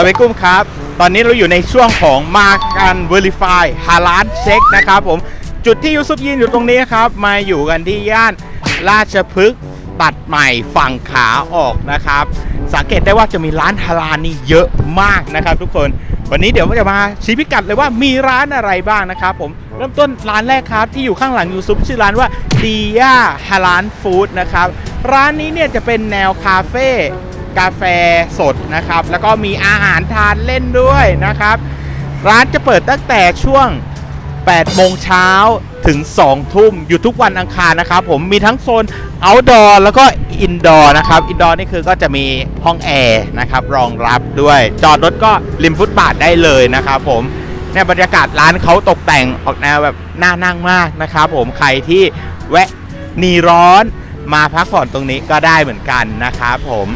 สวัสดีกุ้มครับ ตอนนี้เราอยู่ในช่วงของมาการ Verify ฮาลานเช็คนะครับผม จุดที่ยูซุปยืนอยู่ตรงนี้ครับ มาอยู่กันที่ย่านราชพฤกษ์ตัดใหม่ฝั่งขาออกนะครับ สังเกตได้ว่าจะมีร้านฮาลาลนี่เยอะมากนะครับทุกคน วันนี้เดี๋ยวจะมาชี้พิกัดเลยว่ามีร้านอะไรบ้างนะครับผม เริ่มต้นร้านแรกครับที่อยู่ข้างหลังยูซุปชื่อร้านว่าดีย่าฮาลานฟู้ดนะครับ ร้านนี้เนี่ยจะเป็นแนวคาเฟ่ กาแฟสดนะครับ แล้วก็มีอาหารทานเล่นด้วยนะครับ ร้านจะเปิดตั้งแต่ช่วง 8 โมงเช้าถึง 2 ทุ่มอยู่ทุกวันอังคารนะครับ ผมมีทั้งโซน outdoor แล้วก็ indoor นะครับ indoor นี่คือก็จะมีห้องแอร์นะครับ รองรับด้วย จอดรถก็ริมฟุตบาทได้เลยนะครับผมเนี่ยบรรยากาศร้านเขาตกแต่งออกแนวแบบน่านั่งมากนะครับ ผมใครที่แวะหนีร้อนมาพักผ่อนตรงนี้ก็ได้เหมือนกันนะครับผม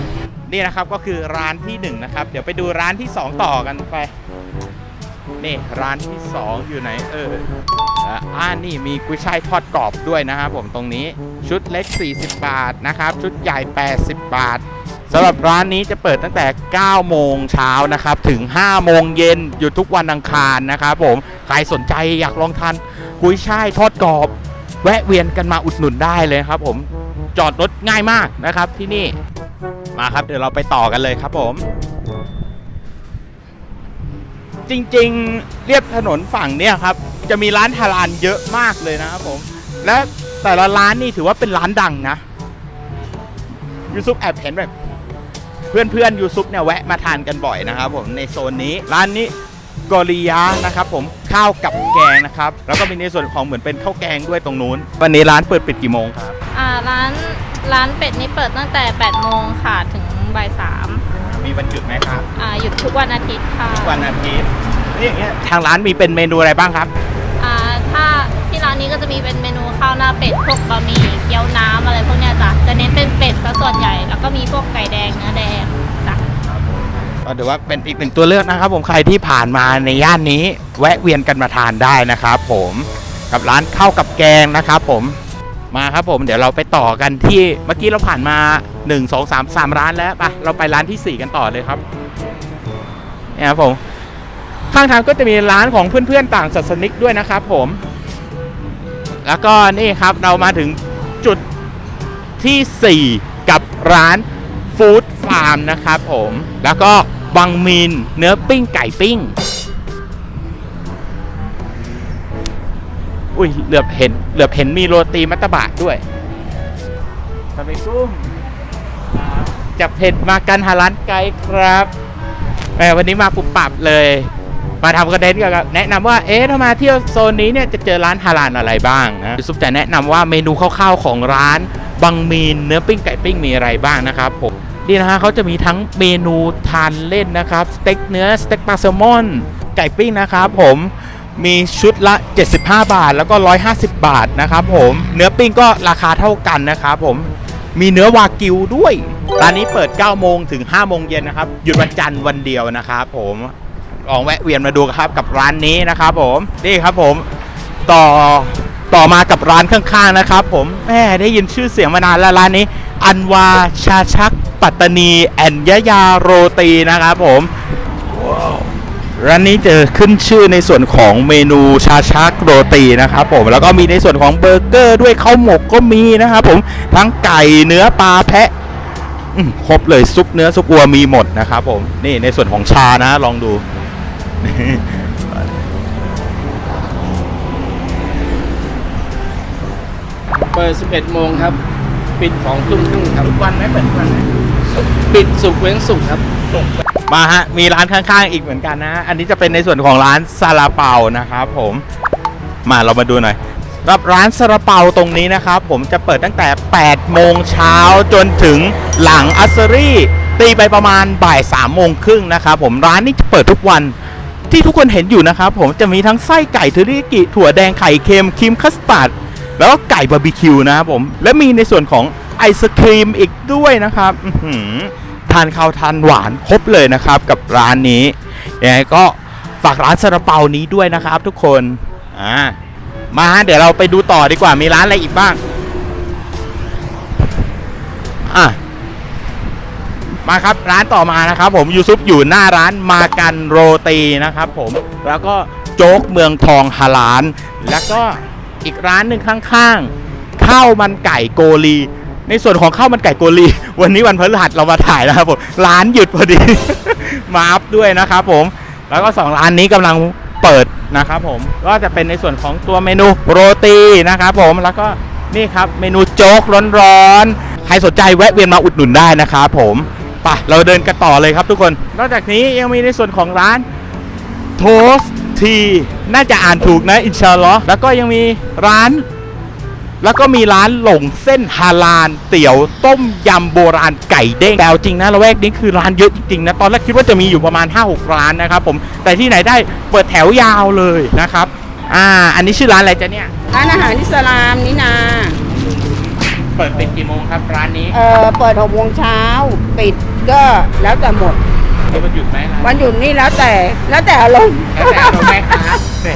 นี่นะครับก็คือร้านที่หนึ่งนะครับ เดี๋ยวไปดูร้านที่สองต่อกันไป นี่ร้านที่สองอยู่ไหนเอออ่านี่มีกุ้ยช่ายทอดกรอบด้วยนะครับผมตรงนี้ชุดเล็ก 40 บาทนะครับ ชุดใหญ่ 80 บาทสำหรับร้านนี้จะเปิดตั้งแต่ 9 โมงเช้านะครับ ถึง 5 โมงเย็นอยู่ทุกวันอังคารนะครับผม ใครสนใจอยากลองทานกุ้ยช่ายทอดกรอบ แวะเวียนกันมาอุดหนุนได้เลยครับผม จอดรถง่ายมากนะครับที่นี่ มาครับเดี๋ยวเราไปต่อกันเลยครับผม จริงๆเรียบถนนฝั่งเนี่ยครับ จะมีร้านฮาลาลเยอะมากเลยนะครับผม และแต่ละร้านนี่ถือว่าเป็นร้านดังนะยูซุปแอบเห็นแบบ เพื่อนๆยูซุปเนี่ยแวะมาทานกันบ่อยนะครับผมในโซนนี้ร้านนี้กอริยานะครับผมข้าวกับแกงนะครับ แล้วก็มีในส่วนของเหมือนเป็นข้าวแกงด้วยตรงนู้น วันนี้ร้านเปิดปิดกี่โมงครับ อ่าร้าน ร้านเป็ดนี่เปิดตั้งแต่ 8 โมงค่ะ ถึงบ่ายสามมีวันหยุดไหมครับอ่าหยุดทุกวันอาทิตย์ค่ะวันอาทิตย์นี่อย่างเงี้ยทางร้านมีเป็นเมนูอะไรบ้างครับ อ่าถ้าที่ร้านนี้ก็จะมีเป็นเมนูข้าวหน้าเป็ดพวกบะหมี่เกี๊ยวน้ำอะไรพวกเนี้ยจ้ะจะเน้นเป็นเป็ดซะส่วนใหญ่ แล้วก็มีพวกไก่แดงเนื้อแดงจ้ะก็ถือว่าเป็นอีกหนึ่งตัวเลือกนะครับ ผมใครที่ผ่านมาในย่านนี้ แวะเวียนกันมาทานได้นะครับผมกับร้านข้าวกับแกงนะครับผม มาครับผมเดี๋ยวเราไปต่อกันที่เมื่อกี้เราผ่านมา 1 2 3 3 ร้านแล้วไปเราไปร้านทีสี่ 4 กันต่อเลยครับนี่ครับผมข้างทางก็จะมีร้านของเพื่อนๆต่างศาสนิกด้วยนะครับผม แล้วก็นี่ครับเรามาถึงจุดที่ 4 กับร้านฟู้ดฟาร์มนะครับผม แล้วก็บังมีนเนื้อปิ้งไก่ปิ้ง อุ้ยเหลือบเห็นเหลือบเห็นมีโรตีมัตตบะด้วยทำไมกุ้งจับเผ็ดมากันหาร้านไกด์ครับแหมวันนี้มาปุบปับเลย มาทำคอนเทนต์กับแนะนำว่าเอ๊ะถ้ามาเที่ยวโซนนี้เนี่ยจะเจอร้านฮาลาลอะไรบ้างนะซุปจะแนะนำว่าเมนูคร่าวๆของร้านบังมีนเนื้อปิ้งไก่ปิ้งมีอะไรบ้างนะครับผมนี่นะฮะเขาจะมีทั้งเมนูทานเล่นนะครับสเต็กเนื้อสเต็กปลาแซลมอนไก่ปิ้งนะครับผม มีชุดละ 75 บาทแล้วก็ 150 บาทนะครับผมเนื้อปิ้งก็ราคาเท่ากันนะครับผมมีเนื้อวากิวด้วยร้านนี้เปิด 9 โมงถึง 5 โมงเย็นนะครับ หยุดวันจันทร์วันเดียวนะครับผมลองแวะเวียนมาดูครับกับร้านนี้นะครับผมนี่ครับผมต่อต่อมากับร้านข้างๆนะครับ ผมแม่ได้ยินชื่อเสียงมานานแล้วร้านนี้ อันวาชาชักปัตตานีแอนยะยาโรตีนะครับผม ร้านนี้จะขึ้นชื่อในส่วนของเมนูชาชักโรตีนะครับผมแล้วก็มีในส่วนของเบอร์เกอร์ด้วยข้าวหมกก็มีนะครับผมทั้งไก่เนื้อปลาแพะอืมครบเลยซุปเนื้อซุปวัวมีหมดนะครับผมนี่ในส่วนของชานะลองดูเปิด 11 โมงครับ ปิด2ทุ่มครึ่งครับทุกวันไหมเปิดทุกวันไหมปิดสุกร์เว้นสุกร์ครับ มาฮะ มีร้านข้างๆ อีกเหมือนกันนะ อันนี้จะเป็นในส่วนของร้านซาลาเปานะครับผม มาเรามาดูหน่อยรับร้านซาลาเปาตรงนี้นะครับ ผมจะเปิดตั้งแต่ 8 โมงเช้าจนถึงหลังอัสซรี่ตีไปประมาณบ่าย3โมงครึ่งนะครับผมร้านนี้จะเปิดทุกวันที่ทุกคนเห็นอยู่นะครับ ผมจะมีทั้งไส้ไก่เทอริยากิถั่วแดงไข่เค็มครีมคัสตาร์ดแล้วก็ไก่บาร์บีคิวนะครับผม และมีในส่วนของไอศครีมอีกด้วยนะครับอื ทานข้าวทานหวานครบเลยนะครับกับร้านนี้ยังไงก็ฝากร้านซาลาเปานี้ด้วยนะครับ ทุกคนอ่ามาเดี๋ยวเราไปดูต่อดีกว่ามีร้านอะไรอีกบ้างอะมาครับร้านต่อมานะครับ ผมยูซุปอยู่หน้าร้านมากันโรตีนะครับ ผมแล้วก็โจ๊กเมืองทองฮาลาน แล้วก็อีกร้านหนึ่งข้างๆข้าวมันไก่โกลี ในส่วนของข้าวมันไก่โกลี วันนี้วันพฤหัสเรามาถ่ายนะครับผมร้านหยุดพอดี มาอัพด้วยนะครับผม แล้วก็สองร้านนี้กำลังเปิดนะครับผมก็จะเป็นในส่วนของตัวเมนูโรตีนะครับผมแล้วก็นี่ครับเมนูโจ๊กร้อนๆใครสนใจแวะเวียนมาอุดหนุนได้นะครับผมไปเราเดินกันต่อเลยครับทุกคน นอกจากนี้ยังมีในส่วนของร้านโทสทีน่าจะอ่านถูกนะอินชาลอแล้วก็ยังมีร้าน แล้วก็มีร้านหลงเส้นฮาลานเตี๋ยวต้มยำโบราณไก่เด้งแต่เอาจริงนะละแวกนี้คือร้านเยอะจริงๆนะตอนแรกคิดว่าจะมีอยู่ประมาณ 5-6 ร้านนะครับผมแต่ที่ไหนได้เปิดแถวยาวเลยนะครับอ่าอันนี้ชื่อร้านอะไรจ๊ะเนี่ยร้านอาหารอิสลามนี่นา เปิดเป็นกี่โมงครับร้านนี้เอ่อเปิดหกโมงเช้าปิดก็แล้วแต่หมด มีวันหยุดไหมร้านวันหยุดนี่แล้วแต่แล้วแต่อารมณ์ แล้วแต่เราแม่ค้าแหม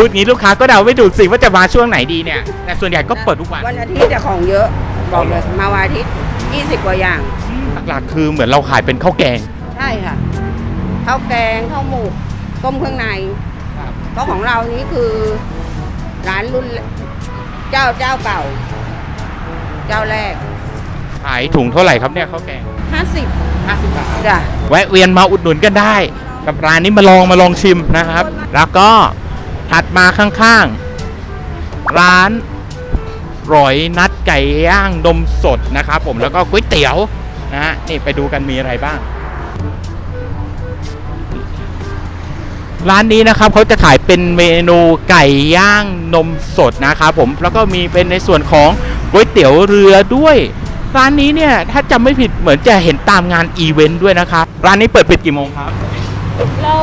พูดงี้ลูกค้าก็เดาไม่ถูกสิว่าจะมาช่วงไหนดีเนี่ย แต่ส่วนใหญ่ก็เปิดทุกวันวันอาทิตย์จะของเยอะ บอกเลยมาวันอาทิตย์20 กว่าอย่าง หลักๆคือเหมือนเราขายเป็นข้าวแกง ใช่ค่ะ ข้าวแกง ข้าวหมก ต้มเครื่องในเพราะของเรานี้คือร้านรุ่นเจ้าเจ้าเก่า เจ้าแรก ขายถุงเท่าไหร่ครับเนี่ยข้าวแกง 50 50บาทจ้ะ แวะเวียนมาอุดหนุนกันได้ กับร้านนี้มาลองมาลองชิมนะครับ แล้วก็ ถัดมาข้างๆ ร้านร้อยนัดไก่ย่างนมสดนะครับผมแล้วก็ก๋วยเตี๋ยวนะฮะนี่ไปดูกันมีอะไรบ้าง ร้านนี้นะครับเขาจะขายเป็นเมนูไก่ย่างนมสดนะครับผมแล้วก็มีเป็นในส่วนของก๋วยเตี๋ยวเรือด้วย ร้านนี้เนี่ยถ้าจำไม่ผิดเหมือนจะเห็นตามงานอีเวนต์ด้วยนะครับ ร้านนี้เปิดปิดกี่โมงครับ เรา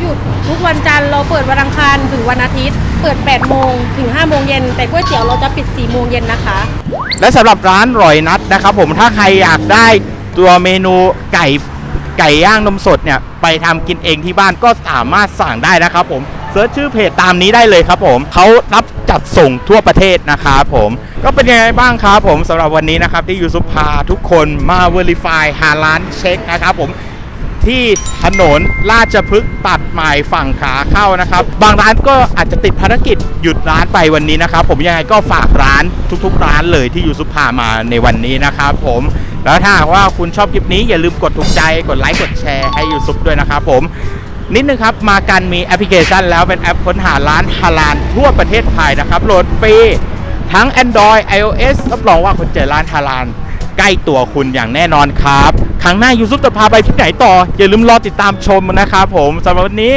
หยุดทุกวันจันทร์เราเปิดวันอังคารถึงวันอาทิตย์ เปิด 8 โมงถึง 5 โมงเย็น แต่ก๋วยเตี๋ยวเราจะปิด 4 โมงเย็นนะคะ และสำหรับร้านร่อยนัดนะครับผมถ้าใครอยากได้ตัวเมนูไก่ไก่ย่างนมสดเนี่ยไปทำกินเองที่บ้านก็สามารถสั่งได้นะครับผมเซิร์ชชื่อเพจตามนี้ได้เลยครับผมเขารับจัดส่งทั่วประเทศนะครับผมก็เป็นยังไงบ้างครับผมสำหรับวันนี้นะครับที่ยูซุปพาทุกคนมา Verify หาร้านเช็คนะครับผม ที่ถนนราชพฤกษ์ตัดใหม่ฝั่งขาเข้านะครับ บางร้านก็อาจจะติดภารกิจหยุดร้านไปวันนี้นะครับ ผมยังไงก็ฝากร้านทุกๆ ร้านเลยที่ยูซุปพามาในวันนี้นะครับผมแล้วถ้าว่าคุณชอบคลิปนี้อย่าลืมกดถูกใจกดไลค์กดแชร์ให้ยูซุปด้วยนะครับผมนิดนึงครับ มากันมีแอปพลิเคชันแล้วเป็นแอปค้นหาร้านฮาลานทั่วประเทศไทยนะครับโหลดฟรีทั้ง Android iOS รับรองว่าคุณเจอร้านฮาลานใกล้ตัวคุณอย่างแน่นอนครับ ครั้งหน้ายูซุปจะพาไปที่ไหนต่อ อย่าลืมรอติดตามชมนะครับผมสำหรับวันนี้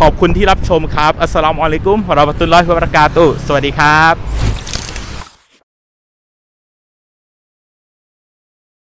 ขอบคุณที่รับชมครับ อัสสลามุอะลัยกุมวะเราะมะตุลลอฮิวะบะเราะกาตุสวัสดีครับ